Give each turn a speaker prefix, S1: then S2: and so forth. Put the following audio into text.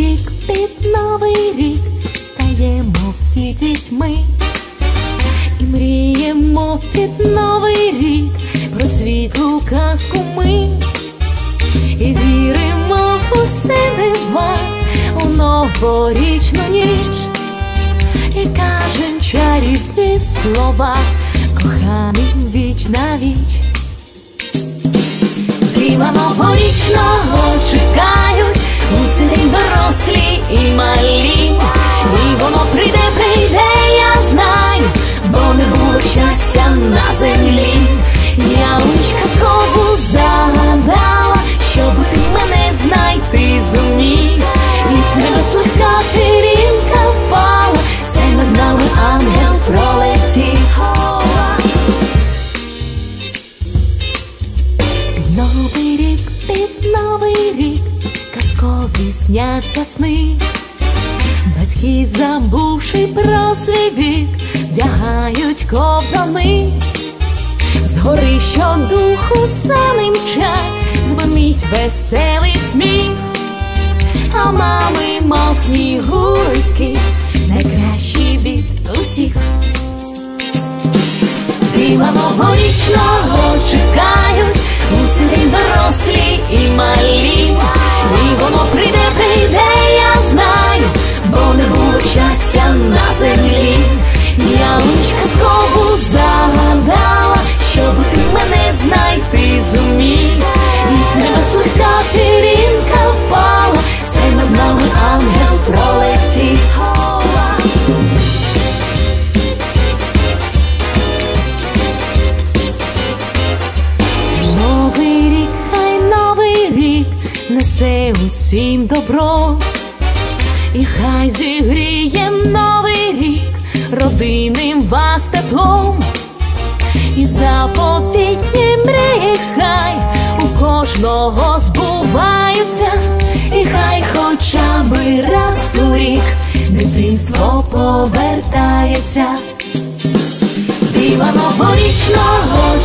S1: рік, під новий рік стаємо всі дітьми. І мріємо під новий рік про світлу казку ми. І віримо в усе дива у новорічну ніч. І кажем чарівні слова, кохані віч на віч. Дива новорічного день дорослі сняться сни. Батьки, забувши про свій вік, вдягають ковзани. Згори щодуху сани мчать, дзвонить веселий сміх, а мами, мов снігурики, найкращі від усіх. Дива новорічного чекають у цей день дорослі і малі, усім добро, і хай зігріє новий рік родинним вас теплом, і заповітні мрії хай у кожного збуваються, і хай хоча би раз у рік дитинство повертається. Дива новорічного